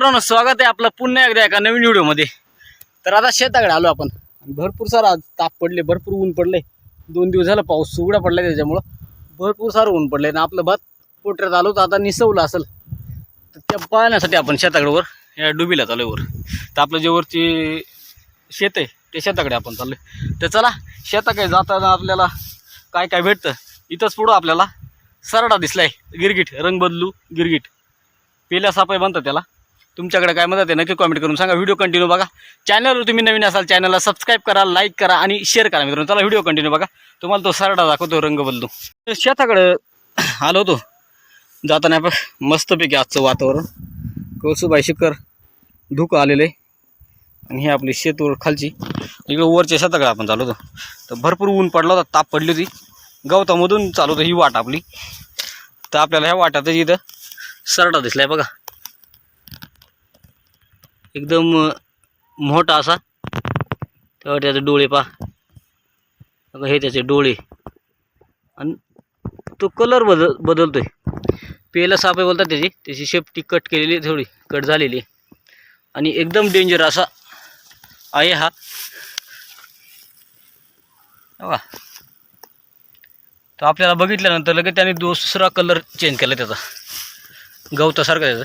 मित्रांनो स्वागत आहे आपलं पुन्हा एकदा एका नवीन व्हिडिओमध्ये. तर आता शेताकडे आलो आपण. भरपूर सारं आज ताप पडले भरपूर ऊन पडले. दोन दिवस झालं पाऊस सुगडा पडला त्याच्यामुळं. भरपूर सारं ऊन पडले आणि आपलं भात पोटऱ्यात आलो तर आता निसवलं असेल. तर त्या पाहण्यासाठी आपण शेताकडे वर या डुबीला चालू वर तर आपलं जे वरची शेत आहे ते शेताकडे आपण चाललो तर चला शेताकडे जाताना आपल्याला काय काय भेटतं इथंच पुढं आपल्याला सरडा दिसलाय. गिरगिट रंग बदलू गिरगिट. पेल्या सापाई म्हणतात त्याला. तुमच्याकडे काय मदत आहे? नक्की कमेंट करून सांगा. व्हिडिओ कंटिन्यू बघा. चॅनलवर तुम्ही नवीन असाल चॅनलला सबस्क्राईब करा लाईक करा आणि शेअर करा मित्रांनो. चला व्हिडिओ कंटिन्यू बघा. तुम्हाला तो सरडा दाखवतो रंग बदलू शेताकडं आलो होतो. जाताना पण मस्तपैकी आजचं वातावरण. कळसूबाई शिखर धुकं आलेलं. आहे आणि हे आपली शेतवर खालची. इकडे वरच्या शेताकडे आपण चालू होतो. तर भरपूर ऊन पडला होता ताप पडली होती. गवतामधून चालू होतं ही वाट आपली. तर आपल्याला ह्या वाटातच इथं सरडा दिसलाय बघा. एकदम मोठा असा. तेव्हा त्याचे डोळे पहा. हे त्याचे डोळे. आणि तो कलर बदल बदलतोय. पेला साप आहे बोलतात त्याची. त्याची शेपटी कट केलेली आहे थोडी कट झालेली आणि एकदम डेंजर असा आहे हा. वा तो आपल्याला बघितल्यानंतर लगेच त्याने दुसरा कलर चेंज केला त्याचा. गवतासारखा त्याचा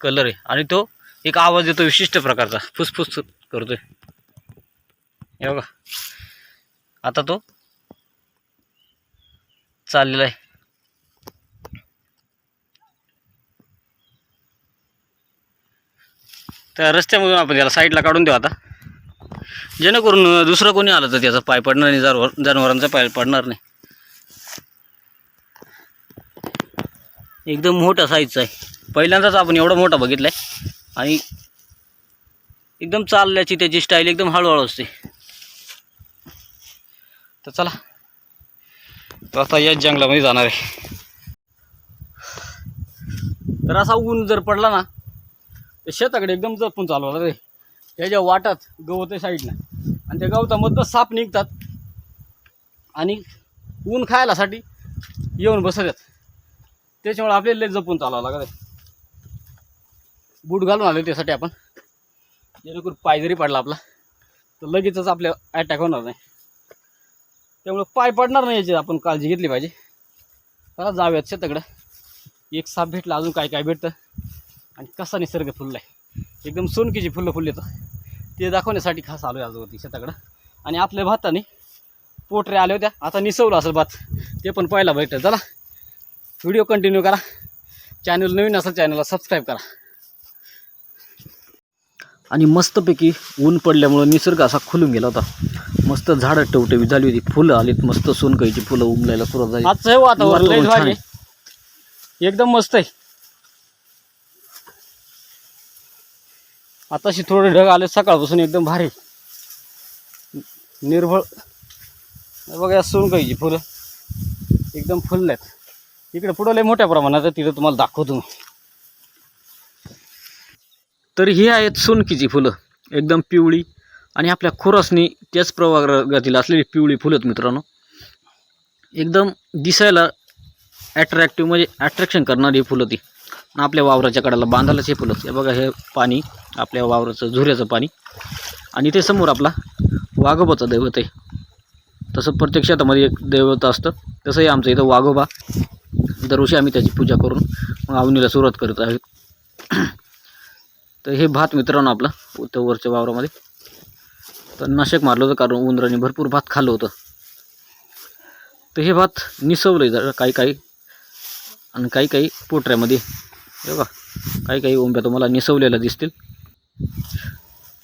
कलर आहे. आणि तो एक आवाज येतो विशिष्ट प्रकारचा. फुसफुस करतोय. हे बघा. आता तो चाललेला आहे. त्या रस्त्यामधून आपण त्याला साईडला काढून देऊ आता. जेणेकरून दुसरं कोणी आलं तर त्याचा पाय पडणार नाही जानवर जनावरांचा पाय पडणार नाही. एकदम मोठा साईजचा आहे. पहिल्यांदाच आपण एवढा मोठा बघितला आहे आणि एकदम चालल्याची त्याची स्टाईल एकदम हळूहळू असते. तर चला. तर आता याच जंगलामध्ये जाणार आहे. तर असा ऊन जर पडला ना तर शेताकडे एकदम जपून चालवला रे. त्याच्या वाटात गवत आहे साईडनं आणि त्या गवतामधनं साप निघतात. आणि ऊन खायलासाठी येऊन बसतात त्याच्यामुळे आपल्याला जपून चालावं लागत आहे बूट घालून आलो त्यासाठी आपण. जेणेकरून पाय जरी पडला आपला तर लगेचच आपल्या अटॅक होणार नाही. त्यामुळे पाय पडणार नाही याची आपण काळजी घेतली पाहिजे. चला जाऊयात शेताकडं. एक साप भेटला अजून काय काय भेटतं? आणि कसा निसर्ग फुलला आहे एकदम सोनकीची फुलं फुल तर. ते दाखवण्यासाठी खास आलो आहे अजून शेताकडं. आणि आपल्या भाताने पोटरे आले होत्या. आता निसवलं असेल भात. ते पण पाहायला भेटतं. चला व्हिडिओ कंटिन्यू करा. चॅनल नवीन असेल चॅनलला सबस्क्राईब करा. आणि मस्तपैकी ऊन पडल्यामुळं निसर्ग असा खुलून गेला होता. मस्त झाडं टवटवी झाली होती. फुलं आलीत मस्त सोनकाईची फुलं उमलायला सुरुवात झाली. आजचं हे वातावरण. एकदम मस्त आहे. आताशी थोडे ढग आले सकाळपासून एकदम भारी. निर्भळ. बघा या सोनकाईची फुलं. एकदम फुलल्यात इकडे पुढं लय मोठ्या प्रमाणात तिथं तुम्हाला दाखवतो मी. तर ही आहेत सोनकीची फुलं एकदम पिवळी. आणि आपल्या खुरासनी त्याच प्रभागातील असलेली पिवळी फुलं आहेत मित्रांनो. एकदम दिसायला ॲट्रॅक्टिव्ह म्हणजे ॲट्रॅक्शन करणारी फुलं ती. आपल्या वावराच्या कडाला बांधायलाच हे फुलं हे बघा हे पाणी आपल्या वावराचं झुऱ्याचं पाणी. आणि ते समोर आपला वाघोबाचं दैवत आहे. तसं प्रत्येक शेतामध्ये एक दैवत असतं. तसंही आमचं इथं वाघोबा. दरवर्षी आम्ही त्याची पूजा करून मग आवनीला सुरुवात करत आहोत तर हे भात मित्रांनो आपला त्या वरच्या वावरामध्ये. तर नाशक मारलं होतं कारण उंदराने भरपूर भात खाल्लं होतं. तर हे भात निसवलं आहे जरा काही काही आणि काही काही पोटऱ्यामध्ये. हे बघा काही काही ओंब्या तुम्हाला निसवलेल्या दिसतील.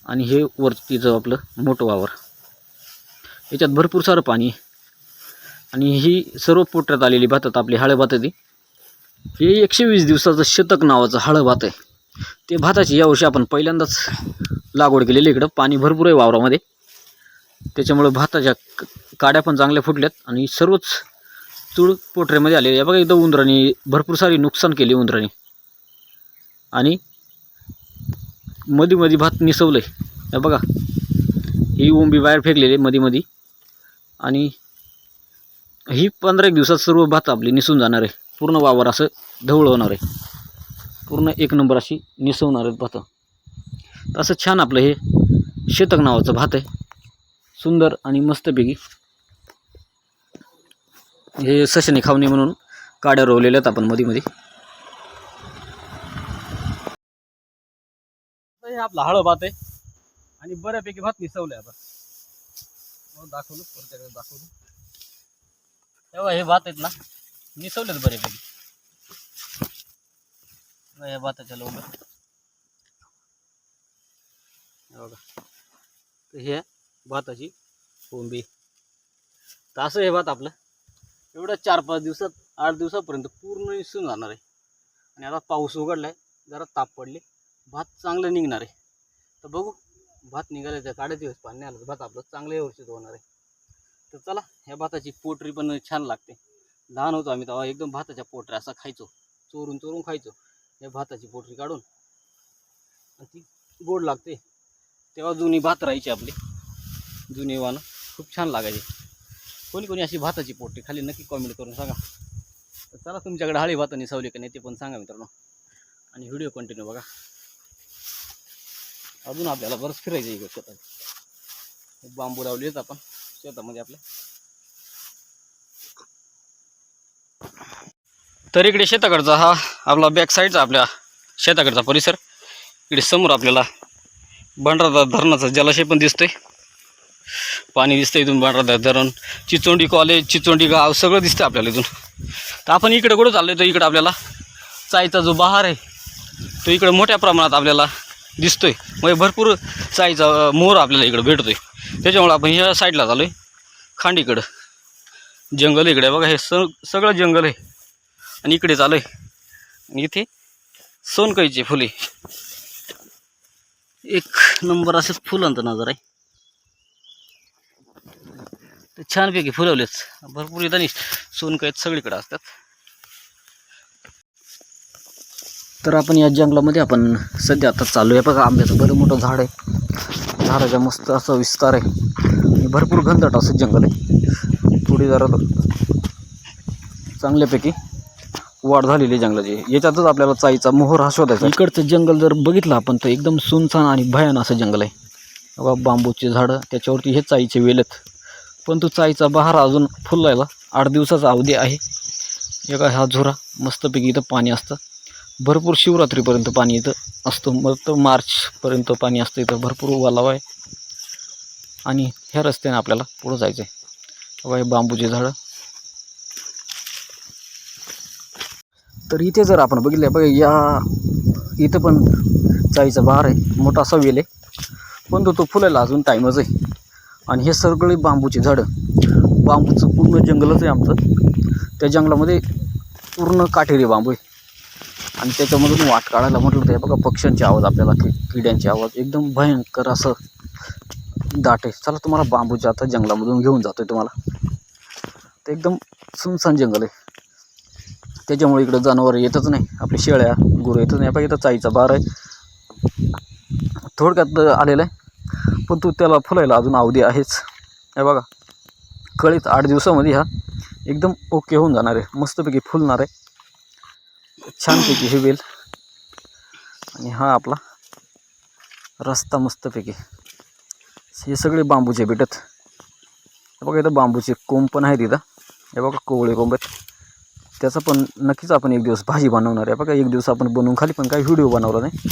आणि हे वरतीचं आपलं मोठं वावर. याच्यात भरपूर सारं पाणी आणि ही सर्व पोटऱ्यात आलेली भातात आपली हळं भात आहे. ती हे एकशे वीस दिवसाचं शतक नावाचं हळं भात आहे. ते भाताची यावर्षी आपण पहिल्यांदाच लागवड केलेली इकडं. पाणी भरपूर आहे वावरामध्ये. त्याच्यामुळं भाताच्या काड्या पण चांगल्या फुटल्यात आणि सर्वच तूळ पोटऱ्यामध्ये आले या बघा एकदा उंदराने भरपूर सारी नुकसान केली उंदराने. आणि मधी मधी भात निसवलं आहे बघा ही ओंबी बाहेर फेकलेली आहे मधी मधी आणि ही पंधरा एक दिवसात सर्व भात आपली निसून जाणार आहे. पूर्ण वावर असं ढवळ होणार आहे. पूर्ण एक नंबर अशी निसवणार आहेत भातं. तर असं छान आपलं हे शेतक नावाचं भात आहे. सुंदर आणि मस्तपैकी हे सशनी खावणे म्हणून काड्या रोवलेल्या आहेत आपण मध्ये मध्ये हे आपला हळद भात आहे. आणि बऱ्यापैकी भात निसवलंय आता. हो, दाखवलं प्रत्येकाला दाखवलं. तेव्हा हे भात आहेत ना निसवलेत बऱ्यापैकी. बघा या भाताच्या लोंब्या हे बघा. तर हे भाताची कोंबी. तर असं हे भात आपलं एवढं चार पाच दिवसात आठ दिवसापर्यंत पूर्ण निसून जाणार आहे. आणि आता पाऊस उघडला आहे जरा ताप पडले भात चांगलं निघणार आहे. तर बघू भात निघाले त्या काड्या दिवस पाणी आलं तर भात आपलं चांगलं व्यवस्थित होणार आहे. तर चला ह्या भाताची पोटरी पण छान लागते. लहान होतो आम्ही तेव्हा एकदम भाताच्या पोटऱ्या असा खायचो. चोरून चोरून खायचो. या भाताची पोटरी काढून आणि ती गोड लागते. तेव्हा जुनी भात राहायची आपली. जुनी वानं. खूप छान लागायची. कोणी कोणी अशी भाताची पोटरी खाली नक्की कॉमेंट करून सांगा. तर चला तुमच्याकडे हळी भाताने सावली का नाही ते पण सांगा मित्रांनो. आणि व्हिडिओ कंटिन्यू बघा. अजून आपल्याला बरंच फिरायचं इकडे शेतात. बांबू लावले आहेत आपण शेतामध्ये आपल्या तर इकडे शेताकडचा हा आपला बॅक साईडचा आपल्या शेताकडचा परिसर. इकडे समोर आपल्याला भंडारदार धरणाचं जलाशय पण दिसतंय. पाणी दिसतंय इथून भंडारदार धरण चिचोंडी कॉलेज चिचोंडी गाव सगळं दिसतं आपल्याला इथून. तर आपण इकडे कुठं चाललो तर इकडं आपल्याला चायचा जो बहार आहे तो इकडे मोठ्या प्रमाणात आपल्याला दिसतोय. म्हणजे भरपूर चायचा मोहर मोर आपल्याला इकडं भेटतोय. त्याच्यामुळे आपण ह्या साईडला चाललोय. खांडीकडं. जंगल इकडे बघा हे स सगळं जंगल आहे. आणि इकडे चालू आहे आणि इथे सोनकळीचे फुले. एक नंबर असंच फुलांचा नजर आहे. ते छानपैकी फुलवलेच भरपूर येतानी सोनकळीत सगळीकडे असतात. तर आपण या जंगलामध्ये आपण सध्या आता चालू आहे बघा आंब्याचं बरं मोठं झाड आहे. झाडाचा मस्त असा विस्तार आहे. आणि भरपूर घनदाट असं जंगल आहे. थोडी जरा चांगल्यापैकी वाढ झालेली आहे जंगलाची. याच्यातच आपल्याला चाईचा मोहर हा शोधायचा इकडचं जंगल जर बघितलं आपण तर एकदम सुनसान आणि भयान असं जंगल आहे. बघा बांबूचे झाडं त्याच्यावरती हे चाईचे वेलत. परंतु पण तो चाईचा बहार अजून फुलायला आठ दिवसाचा अवधी आहे. एका हा झुरा मस्तपैकी इथं पाणी असतं. भरपूर शिवरात्रीपर्यंत पाणी इथं असतं. मग तर मार्चपर्यंत पाणी असतं. इथं भरपूर ओलावा आहे. आणि ह्या रस्त्याने आपल्याला पुढं जायचं आहे बघा हे बांबूचे झाडं. तर इथे जर आपण बघितलं बघा या इथं पण चाईचा बहार आहे मोठा असा वेल आहे. पण तो तो फुलायला अजून टाईमच आहे. आणि हे सगळे बांबूचे झाडं बांबूचं पूर्ण जंगलच आहे आमचं. त्या जंगलामध्ये पूर्ण काटेरी बांबू आहे. आणि त्याच्यामधून वाट काढायला म्हटलं तर हे बघा पक्ष्यांचे आवाज आपल्याला कि किड्यांचे आवाज एकदम भयंकर असं दाट आहे. चला तुम्हाला बांबूच्या आता जंगलामधून घेऊन जातो आहे तुम्हाला. ते एकदम सुनसान जंगल आहे. त्याच्यामुळे इकडं जनावर येतच नाही. आपल्या शेळ्या गुरं येतच नाही. बघा इथं चाईचा बार आहे. थोडक्यात आलेला आहे. पण तू त्याला फुलायला अजून अवधी आहेच. हे बघा. कळीत आठ दिवसामध्ये हा एकदम ओके होऊन जाणार आहे. मस्तपैकी फुलणार आहे. छानपैकी हे वेल. आणि हा आपला रस्ता मस्तपैकी. हे सगळे बांबूचे भेटत. हे बघा इथं बांबूचे कोंब पण आहेत इथं. हे बघा कोवळे कोंब आहेत. त्याचं पण नक्कीच आपण एक दिवस भाजी बनवणार आहे. बघा एक दिवस आपण बनवून खाली पण काही व्हिडिओ बनवला नाही.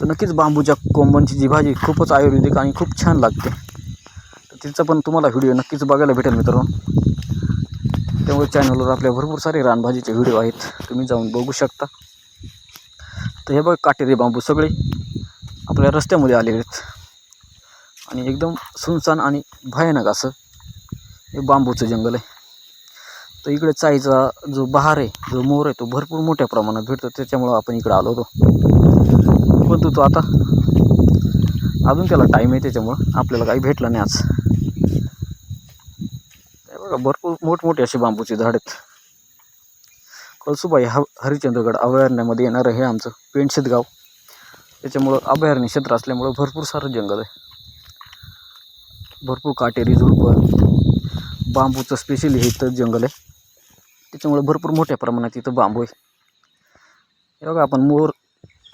तर नक्कीच बांबूच्या कोंबांची जी भाजी खूपच आयुर्वेदिक आणि खूप छान लागते. तर तिचा पण तुम्हाला व्हिडिओ नक्कीच बघायला भेटेल मित्रांनो. त्यामुळे चॅनलवर आपल्या भरपूर सारे रानभाजीचे व्हिडिओ आहेत. तुम्ही जाऊन बघू शकता. तर हे बघ काटेरी बांबू सगळे आपल्या रस्त्यामध्ये आलेले आहेत. आणि एकदम सुनसान आणि भयानक असं हे बांबूचं जंगल आहे. तर इकडे चाईचा जो बहार आहे जो मोर आहे तो भरपूर मोठ्या प्रमाणात भेटतो. त्याच्यामुळं आपण इकडे आलो होतो. पण तो आता अजून त्याला टाईम आहे त्याच्यामुळं आपल्याला काही भेटलं नाही आज. बघा भरपूर मोठमोठे असे बांबूचे झाड आहेत. कळसुबाई ह हरिश्चंद्रगड अभयारण्यामध्ये येणारं हे आमचं पेंडशेत गाव. त्याच्यामुळं अभयारण्य क्षेत्र असल्यामुळं भरपूर सारं जंगल आहे. भरपूर काटेरी झुडपं. बांबूचं स्पेशली हे इथं जंगल आहे. त्याच्यामुळे भरपूर मोठ्या प्रमाणात इथं बांबू आहे हे बघा आपण मोर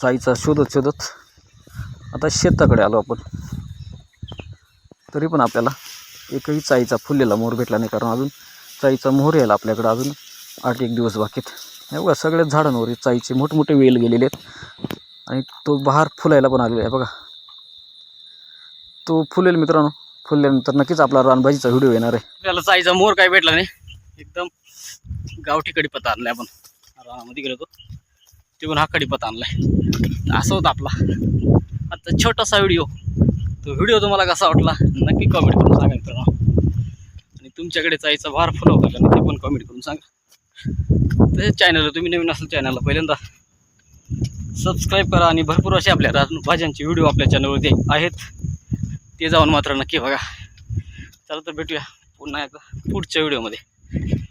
चाईचा शोधत शोधत आता शेताकडे आलो आपण. तरी पण आपल्याला एकही चाईचा फुललेला मोर भेटला नाही कारण अजून चाईचा मोहर यायला आपल्याकडं अजून आठ एक दिवस बाकीत हे बघा सगळ्याच झाडांवर चाईचे मोठमोठे वेल गेलेले आहेत. आणि तो बहार फुलायला पण आलेला आहे. बघा तो फुलेल मित्रांनो. फुलल्यानंतर नक्कीच आपला रानभाजीचा व्हिडिओ येणार आहे. आपल्याला चाईचा मोर काय भेटला नाही. एकदम गावठी कडीपत्ता आणलाय आपण. रानामध्ये गेलो होतो तिकडून हा कडीपत्ता आणलाय. असं होतं आपला. आता छोटासा व्हिडिओ. तो व्हिडिओ तुम्हाला कसा वाटला? नक्की कमेंट करून सांगा मित्रांनो. आणि तुमच्याकडे जायचा भार फुलं करा ते पण कमेंट करून सांगा. तसेच चॅनलला तुम्ही नवीन असेल चॅनलला पहिल्यांदा सबस्क्राईब करा आणि भरपूर असे आपल्या रान भाज्यांचे व्हिडिओ आपल्या चॅनलवरती आहेत. ते जाऊन मात्र नक्की बघा. चला तर भेटूया पुन्हा एकदा पुढच्या व्हिडिओमध्ये. Thank you.